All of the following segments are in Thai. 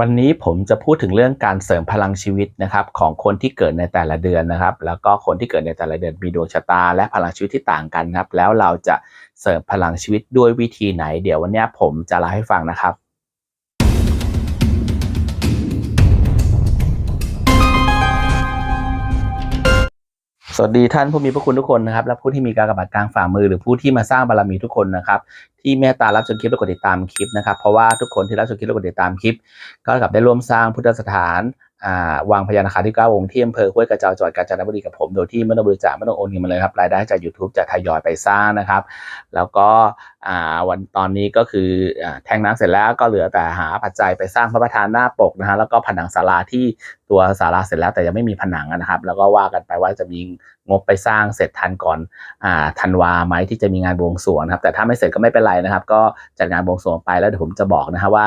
วันนี้ผมจะพูดถึงเรื่องการเสริมพลังชีวิตนะครับของคนที่เกิดในแต่ละเดือนนะครับ แล้วก็คนที่เกิดในแต่ละเดือนมีดวงชะตา และพลังชีวิตที่ต่างกันครับ แล้วเราจะเสริมพลังชีวิตด้วยวิธีไหน เดี๋ยววันนี้ผมจะเล่าให้ฟังนะครับ สวัสดีท่านผู้มีพระคุณทุกคนนะครับ และผู้ที่มีการกระบาดกลางฝ่ามือ หรือผู้ที่มาสร้างบารมีทุกคนนะครับ ที่เมตตารับชมคลิปและกดติดตามคลิปนะครับ เพราะว่าทุกคนที่รับชมคลิปและกดติดตามคลิป ก็เท่ากับได้ร่วมสร้างพุทธสถาน วางพญานาคาที่เก้าองที่อำเภอห้วยกระเจ้าจังหวัดกาญจนบุรีกับผม โดยที่ไม่ต้องบริจาคไม่ต้องโอนเงินมาเลยครับรายได้จาก YouTube จะทยอยไปสร้างนะครับ แล้วก็วันตอนนี้ก็คืออแทงน้ำเสร็จแล้วก็เหลือแต่หาปัจจัยไปสร้างพระประธานหน้าปกนะฮะแล้วก็ผนังศาลาที่ตัวศาลาเสร็จแล้วแต่ยังไม่มีผนังนะครับ แล้วก็ว่ากันไปว่าจะมีงบไปสร้างเสร็จทันก่อนอ่าธันวาไหมที่จะมีงานบวงสรวงครับแต่ถ้าไม่เสร็จก็ไม่เป็นไรนะครับ ก็จัดงานบวงสรวงไปแล้วเดี๋ยวผมจะบอกนะฮะว่า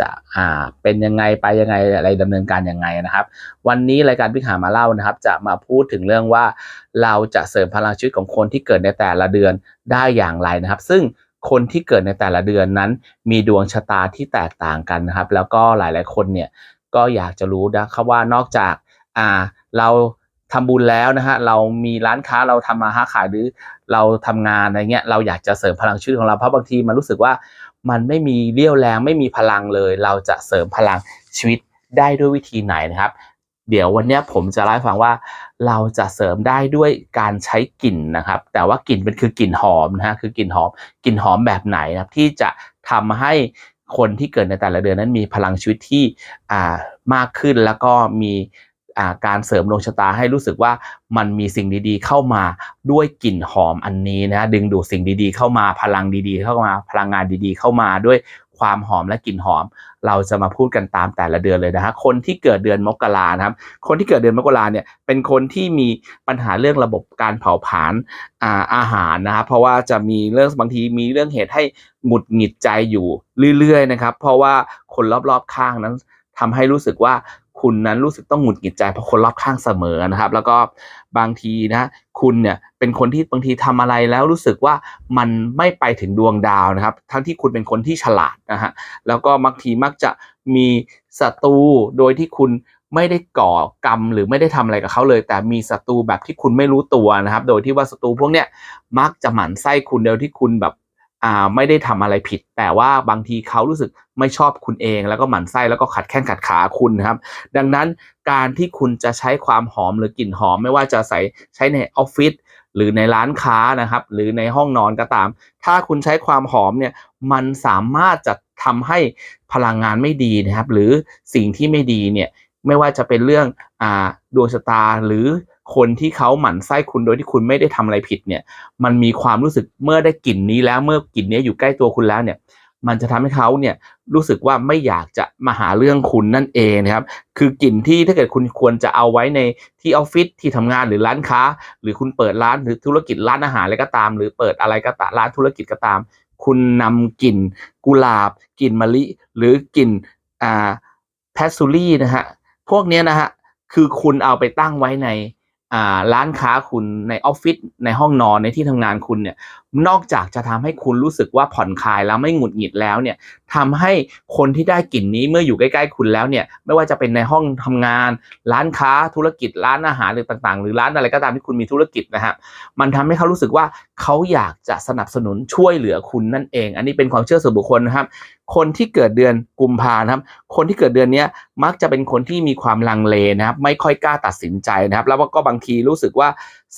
จะอ่าเป็นยังไงไปยังไงอะไรดำเนินการยังไงนะครับ วันนี้รายการพิหามาเล่านะครับ จะมาพูดถึงเรื่องว่าเราจะเสริมพลังชีวิตของคนที่เกิดในแต่ละเดือนได้อย่างไรนะครับ ซึ่งคนที่เกิดในแต่ละเดือนนั้น มีดวงชะตาที่แตกต่างกันนะครับ แล้วก็หลายๆคนเนี่ยก็อยากจะรู้นะครับว่านอกจากอ่าเราทำบุญแล้วนะฮะเรามีร้านค้าเราทำมาค้าขายหรือเราทำงานอะไรเงี้ยเราอยากจะเสริมพลังชีวิตของเราเพราะบางทีมันรู้สึกว่า มันไม่มีเรี่ยวแรงไม่มีพลังเลย เราจะเสริมพลังชีวิตได้ด้วยวิธีไหนนะครับ เดี๋ยววันนี้ผมจะเล่าให้ฟังว่า เราจะเสริมได้ด้วยการใช้กลิ่นนะครับ แต่ว่ากลิ่นเป็นคือกลิ่นหอมนะฮะคือกลิ่นหอมกลิ่นหอมแบบไหนนะครับที่จะทำให้คนที่เกิดในแต่ละเดือนนั้นมีพลังชีวิตที่อ่ามากขึ้นแล้วก็มี การเสริมดวงชะตาให้รู้สึกว่ามันมีสิ่งดีๆ เข้ามาด้วยกลิ่นหอมอันนี้นะฮะดึงดูดสิ่งดีๆ เข้ามาพลังดีๆ เข้ามาพลังงานดีๆ เข้ามาด้วยความหอมและกลิ่นหอม เราจะมาพูดกันตามแต่ละเดือนเลยนะฮะคนที่เกิดเดือนมกรานะครับ คนที่เกิดเดือนมกราเนี่ยเป็นคนที่มีปัญหาเรื่องระบบการเผาผลาญอาอาหารนะครับเพราะว่าจะมีเรื่องบางทีมีเรื่องเหตุให้หงุดหงิดใจอยู่เรื่อยๆนะครับ เพราะว่าคนรอบๆข้างนั้นทำให้รู้สึกว่า คุณนั้นรู้สึกต้องหงุดหงิดใจเพราะคนรอบข้างเสมอนะครับ แล้วก็บางทีนะคุณเนี่ยเป็นคนที่บางทีทำอะไรแล้วรู้สึกว่ามันไม่ไปถึงดวงดาวนะครับ ทั้งที่คุณเป็นคนที่ฉลาดนะฮะแล้วก็บางทีมักจะมีศัตรูโดยที่คุณไม่ได้ก่อกรรมหรือไม่ได้ทำอะไรกับเขาเลย แต่มีศัตรูแบบที่คุณไม่รู้ตัวนะครับ โดยที่ว่าศัตรูพวกเนี้ยมักจะหมั่นไส้คุณโดยที่คุณแบบ อ่าไม่ได้ทำอะไรผิด แต่ว่าบางทีเขารู้สึกไม่ชอบคุณเอง แล้วก็หมั่นไส้แล้วก็ขัดแข้งขัดขาคุณนะครับ ดังนั้นการที่คุณจะใช้ความหอมหรือกลิ่นหอม ไม่ว่าจะใส่ใช้ในออฟฟิศหรือในร้านค้านะครับ หรือในห้องนอนก็ตาม ถ้าคุณใช้ความหอมเนี่ยมันสามารถจะทำให้พลังงานไม่ดีนะครับ หรือสิ่งที่ไม่ดีเนี่ยไม่ว่าจะเป็นเรื่องอ่าดวงชะตาหรือ คนที่เขาหมั่นไส้คุณโดยที่คุณไม่ได้ทำอะไรผิดเนี่ย มันมีความรู้สึกเมื่อได้กลิ่นนี้แล้วเมื่อกลิ่นนี้อยู่ใกล้ตัวคุณแล้วเนี่ย มันจะทำให้เขาเนี่ยรู้สึกว่าไม่อยากจะมาหาเรื่องคุณนั่นเองนะครับ คือกลิ่นที่ถ้าเกิดคุณควรจะเอาไว้ในที่ออฟฟิศที่ทำงานหรือร้านค้า หรือคุณเปิดร้านหรือธุรกิจร้านอาหารอะไรก็ตาม หรือเปิดอะไรก็ตามร้านธุรกิจก็ตาม คุณนำกลิ่นกุหลาบกลิ่นมะลิ หรือกลิ่นอ่าแพสซูรี่นะฮะพวกนี้นะฮะคือคุณเอาไปตั้งไว้ใน ร้านค้าคุณในออฟฟิศในห้องนอนในที่ทำงานคุณเนี่ย นอกจากจะทำให้คุณรู้สึกว่าผ่อนคลายแล้วไม่หงุดหงิดแล้วเนี่ยทำให้คนที่ได้กลิ่นนี้เมื่ออยู่ใกล้ๆคุณแล้วเนี่ยไม่ว่าจะเป็นในห้องทำงาน ร้านค้าธุรกิจร้านอาหารหรือต่างๆ หรือร้านอะไรก็ตามที่คุณมีธุรกิจนะฮะมันทำให้เขารู้สึกว่าเขาอยากจะสนับสนุนช่วยเหลือคุณนั่นเอง อันนี้เป็นความเชื่อส่วนบุคคลนะครับ คนที่เกิดเดือนกุมภานะครับ คนที่เกิดเดือนนี้มักจะเป็นคนที่มีความลังเลนะครับ ไม่ค่อยกล้าตัดสินใจนะครับ แล้วก็บางทีรู้สึกว่า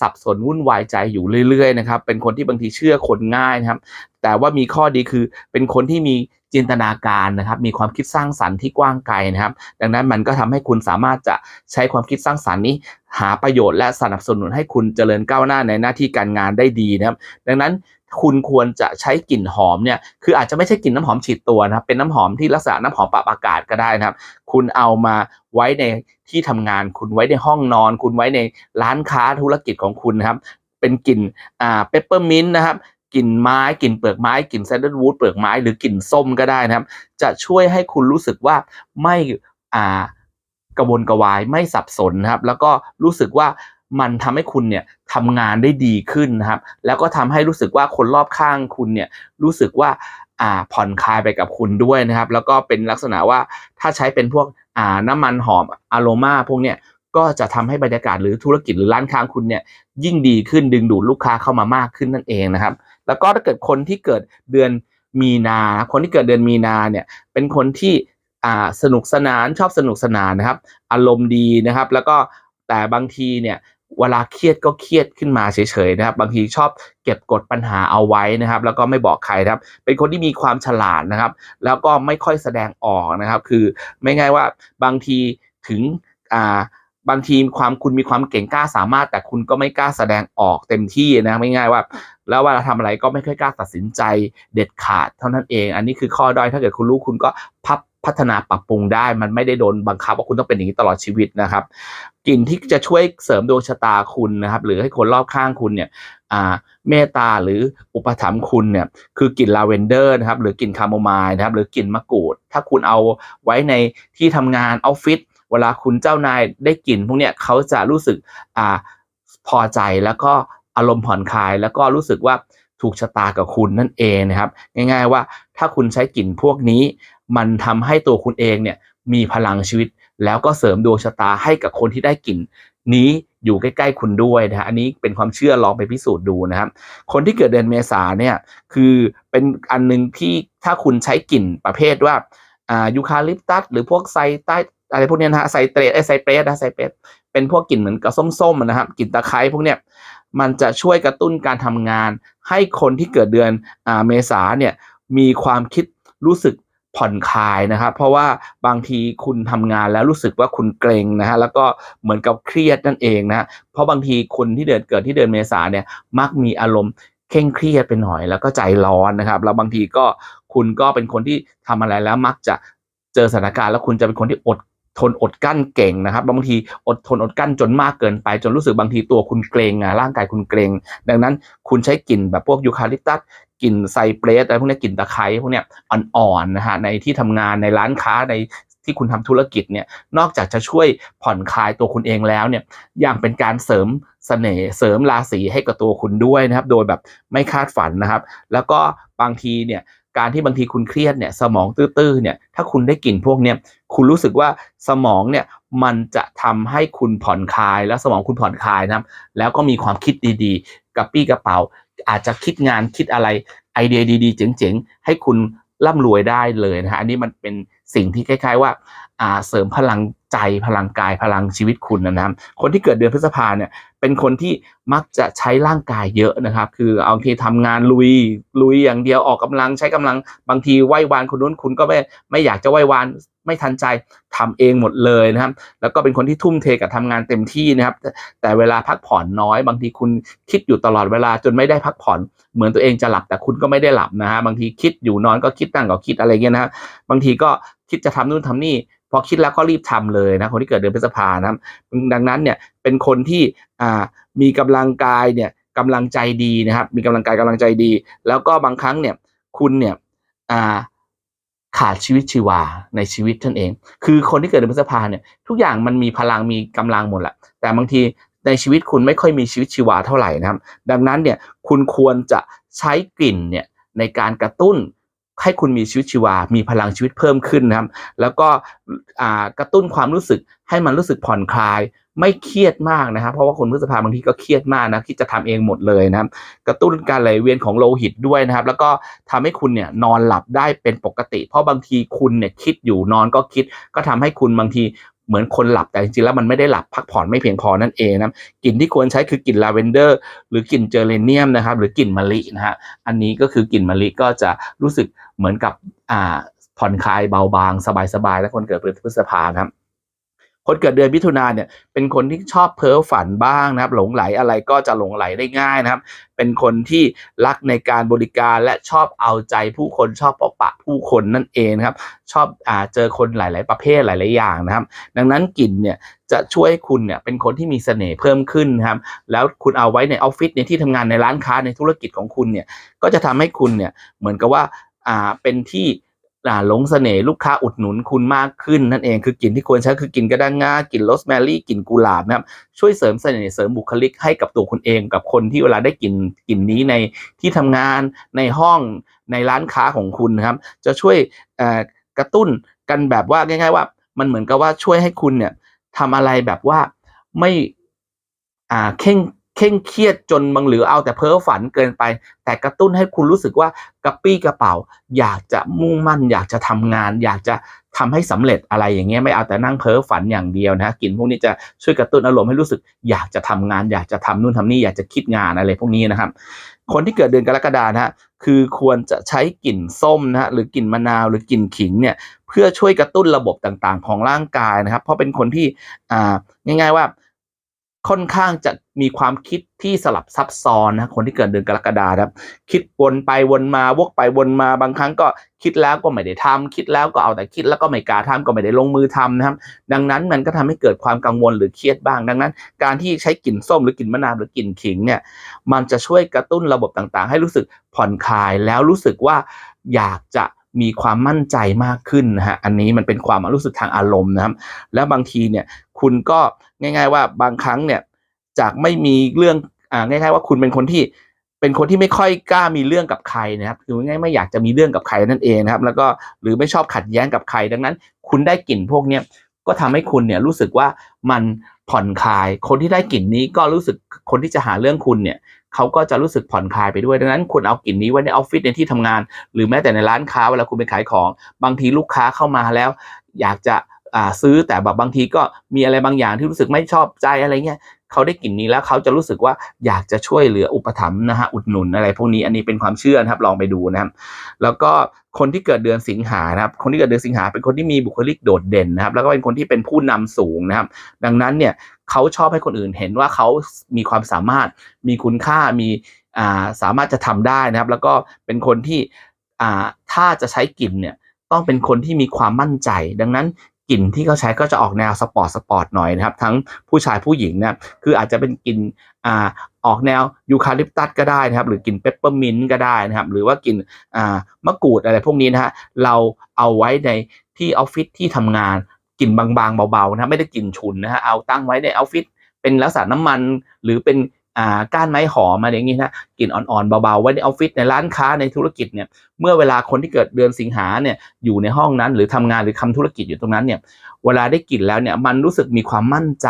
สับสนวุ่นวายใจอยู่เรื่อยๆนะครับ เป็นคนที่บางทีเชื่อคนง่ายนะครับ แต่ว่ามีข้อดีคือเป็นคนที่มีจินตนาการนะครับ มีความคิดสร้างสรรค์ที่กว้างไกลนะครับ ดังนั้นมันก็ทำให้คุณสามารถจะใช้ความคิดสร้างสรรค์นี้ หาประโยชน์และสนับสนุนให้คุณเจริญก้าวหน้าในหน้าที่การงานได้ดีนะครับ ดังนั้น คุณควรจะใช้กลิ่นหอมเนี่ยคืออาจจะไม่ใช่กลิ่นน้ำหอมฉีดตัวนะครับเป็นน้ำหอมที่ลักษณะน้ำหอมปรับอากาศก็ได้นะครับ คุณเอามาไว้ในที่ทำงาน คุณไว้ในห้องนอน คุณไว้ในร้านค้าธุรกิจของคุณนะครับ เป็นกลิ่นอ่าเปปเปอร์มินต์นะครับกลิ่นไม้กลิ่นเปลือกไม้กลิ่นแซนเดิลวูดเปลือกไม้หรือกลิ่นส้มก็ได้นะครับ จะช่วยให้คุณรู้สึกว่าไม่อ่ากระวนกระวายไม่สับสนนะครับ แล้วก็รู้สึกว่า มันทำให้คุณเนี่ยทำงานได้ดีขึ้นนะครับ แล้วก็ทำให้รู้สึกว่าคนรอบข้างคุณเนี่ยรู้สึกว่าอ่าผ่อนคลายไปกับคุณด้วยนะครับ แล้วก็เป็นลักษณะว่าถ้าใช้เป็นพวกอ่าน้ำมันหอมอโรมาพวกเนี้ยก็จะทำให้บรรยากาศหรือธุรกิจหรือร้านค้าคุณเนี่ยยิ่งดีขึ้นดึงดูดลูกค้าเข้ามามากขึ้นนั่นเองนะครับ แล้วก็ถ้าเกิดคนที่เกิดเดือนมีนาคนที่เกิดเดือนมีนาเนี่ยเป็นคนที่อ่าสนุกสนานชอบสนุกสนานนะครับ อารมณ์ดีนะครับ แล้วก็แต่บางทีเนี่ย เวลาเครียดก็เครียดขึ้นมาเฉยๆนะครับ บางทีชอบเก็บกดปัญหาเอาไว้นะครับ แล้วก็ไม่บอกใครครับ เป็นคนที่มีความฉลาดนะครับ แล้วก็ไม่ค่อยแสดงออกนะครับ คือไม่ง่ายว่าบางทีถึงอ่าบางทีความคุณมีความเก่งกล้าสามารถ แต่คุณก็ไม่กล้าแสดงออกเต็มที่นะไม่ง่ายว่า แล้วเวลาทำอะไรก็ไม่ค่อยกล้าตัดสินใจเด็ดขาดเท่านั้นเอง อันนี้คือข้อด้อยถ้าเกิดคุณรู้คุณก็พับ พัฒนาปรับปรุงได้ มันไม่ได้โดนบังคับว่าคุณต้องเป็นอย่างนี้ตลอดชีวิตนะครับกลิ่นที่จะช่วยเสริมดวงชะตาคุณนะครับ หรือให้คนรอบข้างคุณเนี่ยเมตตาหรืออุปถัมภ์คุณเนี่ยคือกลิ่นลาเวนเดอร์นะครับหรือกลิ่นคาโมไมล์นะครับหรือกลิ่นมะกรูด ถ้าคุณเอาไว้ในที่ทำงานออฟฟิศเวลาคุณเจ้านายได้กลิ่นพวกเนี้ยเขาจะรู้สึกอ่าพอใจแล้วก็อารมณ์ผ่อนคลาย แล้วก็รู้สึกว่าถูกชะตากับคุณนั่นเองนะครับ ง่าย ๆว่าถ้าคุณใช้กลิ่นพวกนี้ มันทำให้ตัวคุณเองเนี่ยมีพลังชีวิต แล้วก็เสริมดวงชะตาให้กับคนที่ได้กลิ่นนี้อยู่ใกล้ๆคุณด้วยนะฮะอันนี้เป็นความเชื่อลองไปพิสูจน์ดูนะครับ คนที่เกิดเดือนเมษาเนี่ยคือเป็นอันหนึงที่ถ้าคุณใช้กลิ่นประเภทว่าอ่ายูคาลิปตัสหรือพวกไซใต้อะไรพวกเนี้ยนะฮะไซเตรสไอไซเปรสนะไซเปรสเป็นพวกกลิ่นเหมือนกับส้มๆนะครับกลิ่นตะไคร้พวกเนี้ยมันจะช่วยกระตุ้นการทำงาน ให้คนที่เกิดเดือนอ่าเมษาเนี่ยมีความคิดรู้สึก ผ่อนคลายนะครับ เพราะว่าบางทีคุณทำงานแล้วรู้สึกว่าคุณเกรงนะฮะแล้วก็เหมือนกับเครียดนั่นเองนะเพราะบางทีคนที่เดือนเกิดที่เดือนเมษาเนี่ยมักมีอารมณ์เคร่งเครียดไปหน่อย แล้วก็ใจร้อนนะครับแล้วบางทีก็คุณก็เป็นคนที่ทำอะไรแล้วมักจะเจอสถานการณ์แล้วคุณจะเป็นคนที่อด ทนอดกั้นเก่งนะครับบางทีอดทนอดกั้นจนมากเกินไป จนรู้สึกบางทีตัวคุณเกรงอะร่างกายคุณเกรง ดังนั้นคุณใช้กลิ่นแบบพวกยูคาลิปตัสกลิ่นไซเปรสอะไรพวกนี้กลิ่นตะไคร้พวกเนี้ยอ่อนๆนะฮะในที่ทำงานในร้านค้าในที่คุณทำธุรกิจเนี่ยนอกจากจะช่วยผ่อนคลายตัวคุณเองแล้วเนี่ยยังเป็นการเสริมเสน่ห์เสริมราศีให้กับตัวคุณด้วยนะครับ โดยแบบไม่คาดฝันนะครับ แล้วก็บางทีเนี่ย การที่บางทีคุณเครียดเนี่ยสมองตื้อๆเนี่ยถ้าคุณได้กลิ่นพวกเนี้ยคุณรู้สึกว่าสมองเนี่ยมันจะทำให้คุณผ่อนคลายแล้วสมองคุณผ่อนคลายนะแล้วก็มีความคิดดีๆกระปี้กระเป๋า อาจจะคิดงานคิดอะไรไอเดียดีๆ เจ๋งๆ ให้คุณ ร่ำรวยได้เลยนะฮะอันนี้มันเป็นสิ่งที่คล้าย ๆว่าอ่าเสริมพลังใจพลังกายพลังชีวิตคุณนะครับ คนที่เกิดเดือนพฤษภาเนี่ยเป็นคนที่มักจะใช้ร่างกายเยอะนะครับ คือเอาทีทำงานลุยลุยอย่างเดียวออกกำลังใช้กำลังบางทีไหว้วานคนนู้นคุณก็ไม่ไม่อยากจะไหว้วาน ไม่ทันใจทำเองหมดเลยนะครับ แล้วก็เป็นคนที่ทุ่มเทกับทำงานเต็มที่นะครับ แต่เวลาพักผ่อนน้อย บางทีคุณคิดอยู่ตลอดเวลาจนไม่ได้พักผ่อน เหมือนตัวเองจะหลับแต่คุณก็ไม่ได้หลับนะฮะบางทีคิดอยู่นอนก็คิดตั้งก็คิดอะไรเงี้ยนะฮะบางทีก็คิดจะทำนู่นทำนี่พอคิดแล้วก็รีบทำเลยนะคนที่เกิดเดือนพฤษภานะครับดังนั้นเนี่ยเป็นคนที่อ่ามีกำลังกายเนี่ยกำลังใจดีนะครับ มีกำลังกายกำลังใจดี แล้วก็บางครั้งเนี่ยคุณเนี่ยอ่า ขาดชีวิตชีวาในชีวิตท่านเอง คือคนที่เกิดเดือนพฤษภาเนี่ยทุกอย่างมันมีพลังมีกำลังหมดแหละแต่บางทีในชีวิตคุณไม่ค่อยมีชีวิตชีวาเท่าไหร่นะครับ ดังนั้นเนี่ยคุณควรจะใช้กลิ่นเนี่ยในการกระตุ้นให้คุณมีชีวิตชีวา มีพลังชีวิตเพิ่มขึ้นนะครับ แล้วก็กระตุ้นความรู้สึกให้มันรู้สึกผ่อนคลาย ไม่เครียดมากนะครับ เพราะว่าคนพฤษภาบางทีก็เครียดมากนะที่จะทำเองหมดเลยนะครับ กระตุ้นการไหลเวียนของโลหิตด้วยนะครับ แล้วก็ทำให้คุณเนี่ยนอนหลับได้เป็นปกติ เพราะบางทีคุณเนี่ยคิดอยู่นอนก็คิด ก็ทำให้คุณบางทีเหมือนคนหลับแต่จริงๆแล้วมันไม่ได้หลับพักผ่อนไม่เพียงพอนั่นเองนะกลิ่นที่ควรใช้คือกลิ่นลาเวนเดอร์ หรือกลิ่นเจอเรเนียมนะครับ หรือกลิ่นมะลินะฮะอันนี้ก็คือกลิ่นมะลิก็จะรู้สึกเหมือนกับอ่าผ่อนคลายเบาบางสบายๆและคนเกิดเดือนพฤษภานะครับ คนเกิดเดือนมิถุนาเนี่ยเป็นคนที่ชอบเพ้อฝันบ้างนะครับ หลงไหลอะไรก็จะหลงไหลได้ง่ายนะครับ เป็นคนที่รักในการบริการและชอบเอาใจผู้คนชอบพบปะผู้คนนั่นเองนะครับ ชอบอ่าเจอคนหลาย ๆ ประเภทหลาย ๆ อย่างนะครับ ดังนั้นกลิ่นเนี่ยจะช่วยคุณเนี่ยเป็นคนที่มีเสน่ห์เพิ่มขึ้นครับ แล้วคุณเอาไว้ในออฟฟิศในที่ทำงานในร้านค้าในธุรกิจของคุณเนี่ยก็จะทำให้คุณเนี่ยเหมือนกับว่าอ่าเป็นที่ หลงเสน่ห์ลูกค้าอุดหนุนคุณมากขึ้นนั่นเองคือกลิ่นที่ควรใช้คือกลิ่นกระด้างงากลิ่นโรสแมรี่กลิ่นกุหลาบนะครับช่วยเสริมเสน่ห์เสริมบุคลิกให้กับตัวคุณเองกับคนที่เวลาได้กลิ่นกลิ่นนี้ในที่ทำงานในห้องในร้านค้าของคุณนะครับ จะช่วยกระตุ้นกันแบบว่าง่าย ๆ ว่า มันเหมือนกับว่าช่วยให้คุณเนี่ยทำอะไรแบบว่าไม่อ่าเข่ง เข่งเครียดจนบางหรือเอาแต่เพ้อฝันเกินไป แต่กระตุ้นให้คุณรู้สึกว่ากระปี้กระเป๋า อยากจะมุ่งมั่น อยากจะทำงาน อยากจะทำให้สำเร็จอะไรอย่างเงี้ยไม่เอาแต่นั่งเพ้อฝันอย่างเดียวนะกลิ่นพวกนี้จะช่วยกระตุ้นอารมณ์ให้รู้สึก อยากจะทำงาน อยากจะทำนู่นทำนี่อยากจะคิดงานอะไรพวกนี้นะครับ คนที่เกิดเดือนกรกฎานะฮะคือควรจะใช้กลิ่นส้มนะฮะหรือกลิ่นมะนาวหรือกลิ่นขิงเนี่ยเพื่อช่วยกระตุ้นระบบต่างๆ ของร่างกายนะครับ เพราะเป็นคนที่อ่าง่าย ๆว่า ค่อนข้างจะมีความคิดที่สลับซับซ้อนนะคนที่เกิดเดือนกรกฎาครับ คิดวนไปวนมาวกไปวนมาบางครั้งก็คิดแล้วก็ไม่ได้ทำคิดแล้วก็เอาแต่คิดแล้วก็ไม่กล้าทำก็ไม่ได้ลงมือทำนะครับ ดังนั้นมันก็ทำให้เกิดความกังวลหรือเครียดบ้าง ดังนั้น การที่ใช้กลิ่นส้มหรือกลิ่นมะนาวหรือกลิ่นขิงเนี่ยมันจะช่วยกระตุ้นระบบต่างๆ ให้รู้สึกผ่อนคลายแล้วรู้สึกว่าอยากจะ มีความมั่นใจมากขึ้นนะฮะอันนี้มันเป็นความรู้สึกทางอารมณ์นะครับ แล้วบางทีเนี่ยคุณก็ง่าย ๆ ว่าบางครั้งเนี่ยจากไม่มีเรื่องอ่าง่าย ๆ ว่าคุณเป็นคนที่เป็นคนที่ไม่ค่อยกล้ามีเรื่องกับใครนะครับคือง่ายๆไม่อยากจะมีเรื่องกับใครนั่นเองนะครับ แล้วก็หรือไม่ชอบขัดแย้งกับใครดังนั้น คุณได้กลิ่นพวกเนี้ยก็ทำให้คุณเนี่ยรู้สึกว่ามันผ่อนคลาย คนที่ได้กลิ่นนี้ก็รู้สึกคนที่จะหาเรื่องคุณเนี่ย เขาก็จะรู้สึกผ่อนคลายไปด้วย ดังนั้นคุณเอากลิ่นนี้ไว้ในออฟฟิศในที่ทำงาน หรือแม้แต่ในร้านค้าเวลาคุณไปขายของ บางทีลูกค้าเข้ามาแล้ว อยากจะซื้อแต่แบบบางทีก็มีอะไรบางอย่างที่รู้สึกไม่ชอบใจอะไรเงี้ย เขาได้กลิ่นนี้แล้วเขาจะรู้สึกว่าอยากจะช่วยเหลืออุปถัมภ์นะฮะอุดหนุนอะไรพวกนี้อันนี้เป็นความเชื่อนะครับลองไปดูนะครับแล้วก็คนที่เกิดเดือนสิงหานะครับ คนที่เกิดเดือนสิงหาเป็นคนที่มีบุคลิกโดดเด่นนะครับ แล้วก็เป็นคนที่เป็นผู้นำสูงนะครับ ดังนั้นเนี่ยเขาชอบให้คนอื่นเห็นว่าเขามีความสามารถมีคุณค่ามีอ่าสามารถจะทำได้นะครับ แล้วก็เป็นคนที่อ่าถ้าจะใช้กลิ่นเนี่ยต้องเป็นคนที่มีความมั่นใจ ดังนั้น กลิ่นที่เขาใช้ก็จะออกแนวสปอร์ตสปอร์ตหน่อยนะครับ ทั้งผู้ชายผู้หญิงนะคืออาจจะเป็นกลิ่นอ่าออกแนวยูคาลิปตัสก็ได้นะครับหรือกลิ่นเปปเปอร์มินต์ก็ได้นะครับ หรือว่ากลิ่นอ่ามะกรูดอะไรพวกนี้นะฮะเราเอาไว้ในที่ออฟฟิศที่ทำงานกลิ่นบางๆเบาๆนะไม่ได้กลิ่นฉุนนะฮะเอาตั้งไว้ในออฟฟิศเป็นลักษณะน้ำมันหรือเป็น อ่าก้านไม้หอมอะไรอย่างงี้นะกลิ่นอ่อนๆเบาๆไว้ในออฟฟิศในร้านค้าในธุรกิจเนี่ยเมื่อเวลาคนที่เกิดเดือนสิงหาเนี่ยอยู่ในห้องนั้น หรือทำงานหรือทำธุรกิจอยู่ตรงนั้นเนี่ยเวลาได้กลิ่นแล้วเนี่ยมันรู้สึกมีความมั่นใจ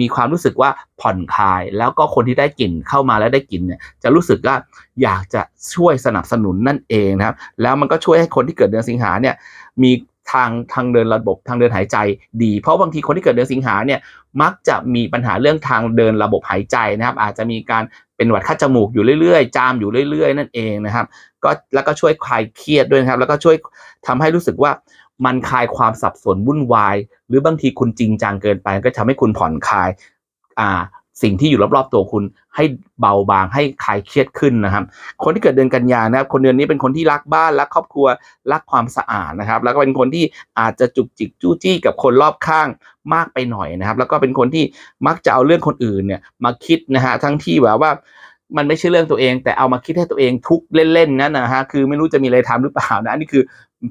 มีความรู้สึกว่าผ่อนคลาย แล้วก็คนที่ได้กลิ่นเข้ามาแล้วได้กลิ่นเนี่ยจะรู้สึกว่าอยากจะช่วยสนับสนุนนั่นเองนะครับแล้วมันก็ช่วยให้คนที่เกิดเดือนสิงหาเนี่ยมี ทางทางเดินระบบทางเดินหายใจดี เพราะบางทีคนที่เกิดเดือนสิงหาเนี่ยมักจะมีปัญหาเรื่องทางเดินระบบหายใจนะครับ อาจจะมีการเป็นหวัดคัดจมูกอยู่เรื่อยๆ จามอยู่เรื่อยๆ นั่นเองนะครับ ก็แล้วก็ช่วยคลายเครียดด้วยนะครับ แล้วก็ช่วยทำให้รู้สึกว่ามันคลายความสับสนวุ่นวาย หรือบางทีคุณจริงจังเกินไปก็ทำให้คุณผ่อนคลายอ่า สิ่งที่อยู่รอบๆตัวคุณให้เบาบางให้คลายเครียดขึ้นนะครับ คนที่เกิดเดือนกันยานะครับ คนเดือนนี้เป็นคนที่รักบ้านรักครอบครัวรักความสะอาดนะครับ แล้วก็เป็นคนที่อาจจะจุกจิกจู้จี้กับคนรอบข้างมากไปหน่อยนะครับ แล้วก็เป็นคนที่มักจะเอาเรื่องคนอื่นเนี่ยมาคิดนะฮะทั้งที่แบบว่ามันไม่ใช่เรื่องตัวเอง แต่เอามาคิดให้ตัวเองทุกเล่นๆนั่นนะฮะคือไม่รู้จะมีอะไรทำหรือเปล่านะอันนี้คือ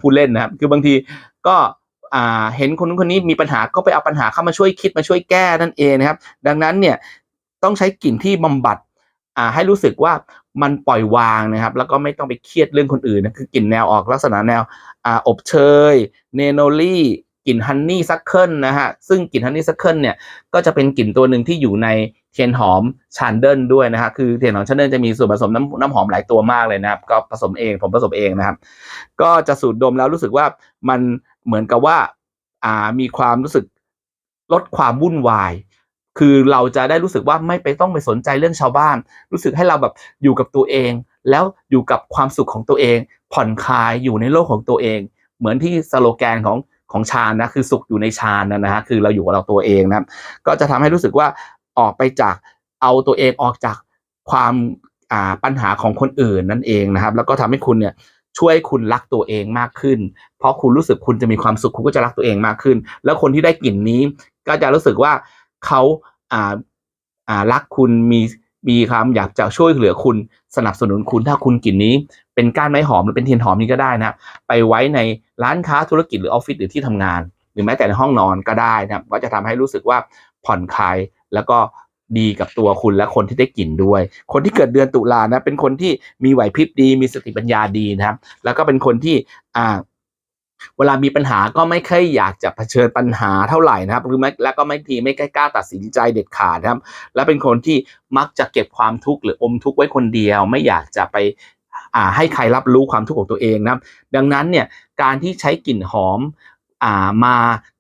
พูดเล่นนะครับคือบางทีก็ อ่าเห็นคนนู้นคนนี้มีปัญหาก็ไปเอาปัญหาเข้ามาช่วยคิดมาช่วยแก้นั่นเองนะครับ ดังนั้นเนี่ยต้องใช้กลิ่นที่บำบัดอ่าให้รู้สึกว่ามันปล่อยวางนะครับ แล้วก็ไม่ต้องไปเครียดเรื่องคนอื่นนะคือกลิ่นแนวออกลักษณะแนวอ่าอบเชยเนโนลี่กลิ่นฮันนี่ซักเคิลนะฮะซึ่งกลิ่นฮันนี่ซักเคิลเนี่ยก็จะเป็นกลิ่นตัวหนึ่งที่อยู่ในเทียนหอมชานเดิลด้วยนะฮะคือเทียนหอมชานเดิลจะมีส่วนผสมน้ำน้ำหอมหลายตัวมากเลยนะครับ ก็ผสมเองผมผสมเองนะครับ ก็จะสูดดมแล้วรู้สึกว่ามัน เหมือนกับว่าอ่ามีความรู้สึกลดความวุ่นวาย คือเราจะได้รู้สึกว่าไม่ไปต้องไปสนใจเรื่องชาวบ้าน รู้สึกให้เราแบบอยู่กับตัวเอง แล้วอยู่กับความสุขของตัวเอง ผ่อนคลายอยู่ในโลกของตัวเอง เหมือนที่สโลแกนของของชาญนะคือสุขอยู่ในชานะนะฮะคือเราอยู่กับเราตัวเองนะครับก็จะทำให้รู้สึกว่าออกไปจากเอาตัวเองออกจากความอ่าปัญหาของคนอื่นนั่นเองนะครับ แล้วก็ทำให้คุณเนี่ย ช่วยคุณรักตัวเองมากขึ้น เพราะคุณรู้สึกคุณจะมีความสุขคุณก็จะรักตัวเองมากขึ้น แล้วคนที่ได้กลิ่นนี้ก็จะรู้สึกว่าเขาอ่าอ่ารักคุณมีมีความอยากจะช่วยเหลือคุณสนับสนุนคุณถ้าคุณกลิ่นนี้ เป็นก้านไม้หอมหรือเป็นเทียนหอมนี่ก็ได้นะไปไว้ในร้านค้าธุรกิจหรือออฟฟิศหรือที่ทำงาน หรือแม้แต่ในห้องนอนก็ได้นะก็จะทำให้รู้สึกว่าผ่อนคลายแล้วก็ ดีกับตัวคุณและคนที่ได้กลิ่นด้วย คนที่เกิดเดือนตุลานะ เป็นคนที่มีไหวพริบดี มีสติปัญญาดีนะครับ แล้วก็เป็นคนที่อ่าเวลามีปัญหาก็ไม่ค่อยอยากจะเผชิญปัญหาเท่าไหร่นะครับ หรือไม่แล้วก็ไม่ทีไม่กล้าตัดสินใจเด็ดขาดนะครับ และเป็นคนที่มักจะเก็บความทุกข์หรืออมทุกข์ไว้คนเดียว ไม่อยากจะไปอ่าให้ใครรับรู้ความทุกข์ของตัวเองนะครับ ดังนั้นเนี่ยการที่ใช้กลิ่นหอมอ่ามา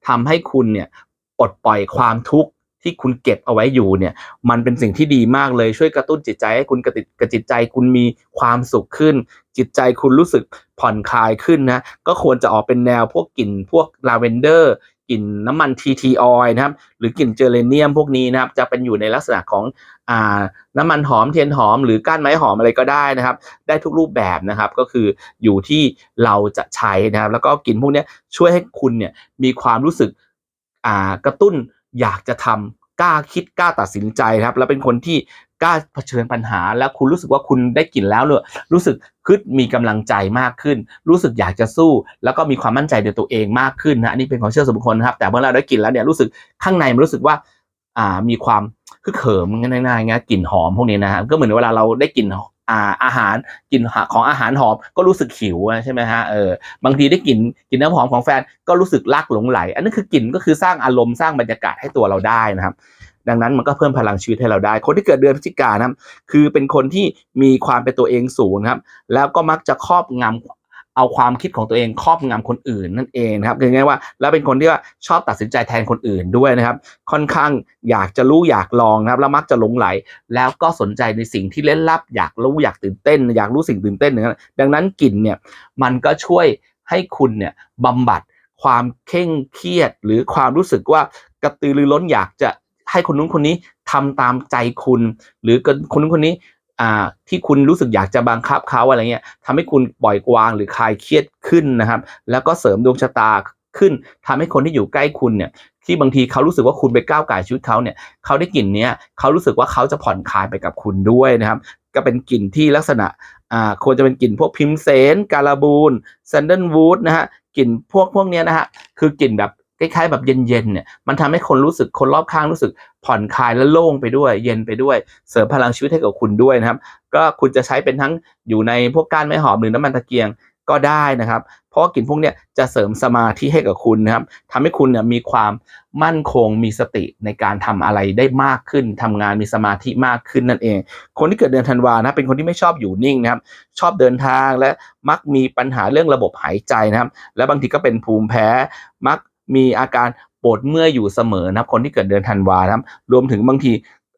ทำให้คุณเนี่ยปลดปล่อยความทุกข์ ที่คุณเก็บเอาไว้อยู่เนี่ย มันเป็นสิ่งที่ดีมากเลยช่วยกระตุ้นจิตใจให้คุณกระติดกระจิตใจคุณมีความสุขขึ้น จิตใจคุณรู้สึกผ่อนคลายขึ้นนะ ก็ควรจะออกเป็นแนวพวกกลิ่นพวกลาเวนเดอร์กลิ่นน้ำมันทีทีออยนะครับ หรือกลิ่นเจอเรเนียมพวกนี้นะครับ จะเป็นอยู่ในลักษณะของอ่าน้ำมันหอมเทียนหอม หรือก้านไม้หอมอะไรก็ได้นะครับ ได้ทุกรูปแบบนะครับ ก็คืออยู่ที่เราจะใช้นะครับ แล้วก็กลิ่นพวกนี้ช่วยให้คุณเนี่ยมีความรู้สึกอ่ากระตุ้น อยากจะทำกล้าคิดกล้าตัดสินใจครับ แล้วเป็นคนที่กล้าเผชิญปัญหา แล้วคุณรู้สึกว่าคุณได้กลิ่นแล้วเลยรู้สึกคึดมีกำลังใจมากขึ้น รู้สึกอยากจะสู้ แล้วก็มีความมั่นใจในตัวเองมากขึ้นนะอันนี้เป็นของเชื่อส่วนบุคคลนะครับ แต่เมื่อเราได้กลิ่นแล้วเนี่ยรู้สึกข้างในมันรู้สึกว่าอ่ามีความคึกเขิมง่ายๆง่ายกลิ่นหอมพวกนี้นะฮะก็เหมือนเวลาเราได้กลิ่น อ่าอาหารกลิ่นของอาหารหอมก็รู้สึกหิวใช่ไหมฮะเออบางทีได้กลิ่นกลิ่นน้ำหอมของแฟนก็รู้สึกรักหลงไหล อันนั้นคือกลิ่นก็คือสร้างอารมณ์สร้างบรรยากาศให้ตัวเราได้นะครับ ดังนั้นมันก็เพิ่มพลังชีวิตให้เราได้ คนที่เกิดเดือนพฤศจิกานะครับคือเป็นคนที่มีความเป็นตัวเองสูงครับ แล้วก็มักจะครอบงำ เอาความคิดของตัวเองครอบงำคนอื่นนั่นเองนะครับคือง่ายว่าแล้วเป็นคนที่ว่าชอบตัดสินใจแทนคนอื่นด้วยนะครับ ค่อนข้างอยากจะรู้อยากลองนะครับแล้วมักจะหลงไหล แล้วก็สนใจในสิ่งที่เล่นลับ อยากรู้อยากตื่นเต้น อยากรู้สิ่งตื่นเต้นอย่างนั้ดังนั้นกลิ่นเนี่ยมันก็ช่วยให้คุณเนี่ยบำบัดความเคร่งเครียด หรือความรู้สึกว่ากระตือรือร้นอยากจะให้คนนู้นคนนี้ทำตามใจคุณ หรือคนนู้นคนนี้ อ่าที่คุณรู้สึกอยากจะบังคับเขาอะไรเงี้ยทำให้คุณปล่อยวางหรือคลายเครียดขึ้นนะครับ แล้วก็เสริมดวงชะตาขึ้นทำให้คนที่อยู่ใกล้คุณเนี่ยที่บางทีเขารู้สึกว่าคุณไปก้าวไก่ชีวิตเขาเนี่ยเขาได้กลิ่นเนี้ยเขารู้สึกว่าเขาจะผ่อนคลายไปกับคุณด้วยนะครับ ก็เป็นกลิ่นที่ลักษณะอ่าควรจะเป็นกลิ่นพวกพิมเซน การาบูนแซนเดิลวูดนะฮะกลิ่นพวกพวกเนี้ยนะฮะคือกลิ่นแบบ คล้ายๆแบบเย็นๆเนี่ยมันทำให้คนรู้สึกคนรอบข้างรู้สึกผ่อนคลายและโล่งไปด้วย เย็นไปด้วย เสริมพลังชีวิตให้กับคุณด้วยนะครับ ก็คุณจะใช้เป็นทั้งอยู่ในพวกก้านไม้หอมหรือน้ำมันตะเกียงก็ได้นะครับ เพราะกลิ่นพวกเนี้ยจะเสริมสมาธิให้กับคุณนะครับทำให้คุณเนี่ยมีความมั่นคงมีสติในการทำอะไรได้มากขึ้นทำงานมีสมาธิมากขึ้นนั่นเอง คนที่เกิดเดือนธันวานะเป็นคนที่ไม่ชอบอยู่นิ่งนะครับ ชอบเดินทางและมักมีปัญหาเรื่องระบบหายใจนะครับ และบางทีก็เป็นภูมิแพ้มัก มีอาการปวดเมื่อยอยู่เสมอนะครับคนที่เกิดเดือนธันวาครับรวมถึงบางที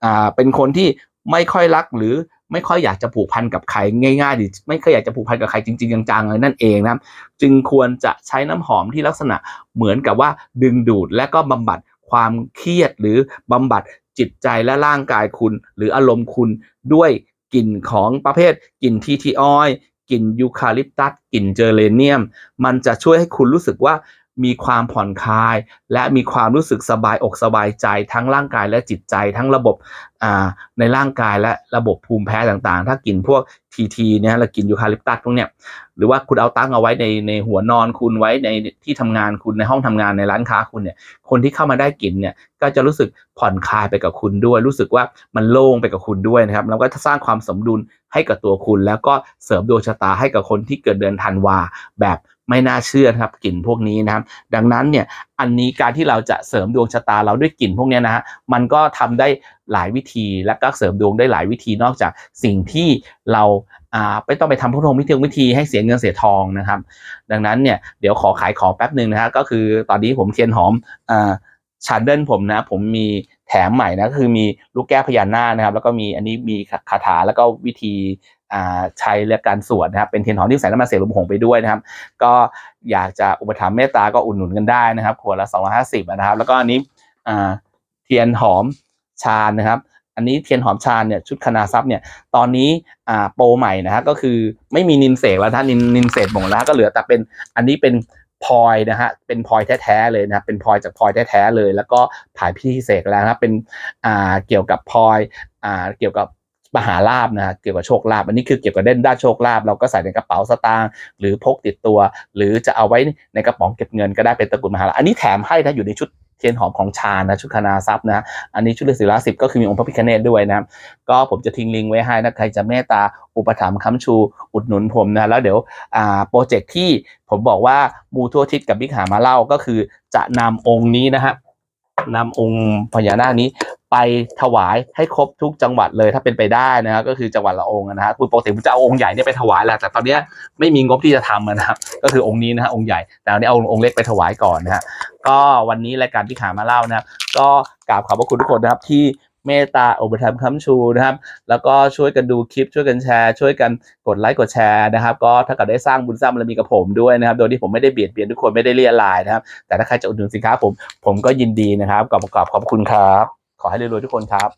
อ่าเป็นคนที่ไม่ค่อยรักหรือไม่ค่อยอยากจะผูกพันกับใครง่ายๆหรือไม่ค่อยอยากจะผูกพันกับใครจริงๆจังๆเลยนั่นเองนะจึงควรจะใช้น้ำหอมที่ลักษณะเหมือนกับว่าดึงดูดและก็บำบัดความเครียดหรือบำบัดจิตใจและร่างกายคุณ หรืออารมณ์คุณด้วยกลิ่นของประเภทกลิ่นทีทีออยกลิ่นยูคาลิปตัสกลิ่นเจอเรเนียม มันจะช่วยให้คุณรู้สึกว่า มีความผ่อนคลาย และมีความรู้สึกสบายอกสบายใจทั้งร่างกายและจิตใจ ทั้งระบบในร่างกายและระบบภูมิแพ้ต่างๆ ถ้ากินพวกทีทีเนี่ยเรากินยูคาลิปตัสพวกเนี้ยหรือว่าคุณเอาตั้งเอาไว้ในในหัวนอนคุณไว้ในที่ทำงานคุณในห้องทำงานในร้านค้าคุณเนี่ยคนที่เข้ามาได้กลิ่นเนี่ยก็จะรู้สึกผ่อนคลายไปกับคุณด้วย รู้สึกว่ามันโล่งไปกับคุณด้วยนะครับแล้วก็สร้างความสมดุลให้กับตัวคุณ แล้วก็เสริมดวงชะตาให้กับคนที่เกิดเดือนธันวาแบบ ไม่น่าเชื่อครับกลิ่นพวกนี้นะครับ ดังนั้นเนี่ยอันนี้การที่เราจะเสริมดวงชะตาเราด้วยกลิ่นพวกนี้นะฮะมันก็ทำได้หลายวิธีและก็เสริมดวงได้หลายวิธีนอกจากสิ่งที่เราอ่าไม่ต้องไปทำพุทโธวิธีวิธีให้เสียเงินเสียทองนะครับ ดังนั้นเนี่ยเดี๋ยวขอขายของแป๊บหนึ่งนะฮะก็คือตอนนี้ผมเทียนหอมอ่าชาเดิลผมนะ ผมมีแถมใหม่นะก็คือมีลูกแก้วพญานาคนะครับ แล้วก็มีอันนี้มีคาถาแล้วก็วิธี ใช้และการสวดนะครับเป็นเทียนหอมที่ใส่น้ำมันเสกลมหงไปด้วยนะครับ ก็อยากจะอุปถัมภ์เมตตาก็อุดหนุนกันได้นะครับขวดละ 250นะครับ แล้วก็อันนี้เทียนหอมชาญนะครับ อันนี้เทียนหอมชาญเนี่ยชุดคณาซับเนี่ยตอนนี้อ่าโปรใหม่นะฮะก็คือไม่มีนินเสกแล้วท่านนินนินเสกหมดแล้วก็เหลือแต่เป็นอันนี้เป็นพลอยนะฮะเป็นพลอยแท้ๆเลยนะเป็นพลอยจากพลอยแท้ๆเลย แล้วก็ผ่ายพิธีเสกแล้วนะเป็นอ่าเกี่ยวกับพลอยอ่าเกี่ยวกับ มหาลาบนะฮะเกี่ยวกับโชคลาภอันนี้คือเกี่ยวกับเด่นด้านโชคลาภเราก็ใส่ในกระเป๋าสตางค์หรือพกติดตัว หรือจะเอาไว้ในกระป๋องเก็บเงินก็ได้เป็นตะกุดมหาลาภอันนี้แถมให้นะอยู่ในชุดเทียนหอมของชานะชุดคณาทรัพย์นะอันนี้ชุดฤาษีละสิบก็คือมีองค์พระพิฆเนศด้วยนะก็ผมจะทิ้งลิงก์ไว้ให้นะใครจะเมตตาอุปถัมภ์ค้ำชูอุดหนุนผมนะแล้วเดี๋ยวอ่าโปรเจกต์ที่ผมบอกว่ามูทั่วทิศกับบิ๊กหามาเล่าก็คือจะนำองค์นี้นะฮะนำองค์พญานาคนี้ ไปถวายให้ครบทุกจังหวัดเลยถ้าเป็นไปได้นะฮะก็คือจังหวัดละองค์นะฮะคือปกติผมจะเอาองค์ใหญ่เนี่ยไปถวายแหละแต่ตอนเนี้ยไม่มีงบที่จะทำนะครับก็คือองค์นี้นะฮะองค์ใหญ่แต่อันนี้เอาองค์เล็กไปถวายก่อนนะฮะก็วันนี้รายการบิ๊กหามาเล่านะครับก็กราบขอบพระคุณทุกคนนะครับที่เมตตาอุปถัมภ์ค้ำชูนะครับ แล้วก็ช่วยกันดูคลิปช่วยกันแชร์ ช่วยกันกดไลค์กดแชร์นะครับ ก็ถ้าเกิดได้สร้างบุญสร้างบารมีกับผมด้วยนะครับ โดยที่ผมไม่ได้เบียดเบียนทุกคนไม่ได้เลียลายนะครับ แต่ถ้าใครจะอุดหนุนสินค้าผมผมก็ยินดีนะครับกราบกราบขอบคุณครับ ขอให้รวยๆทุกคนครับ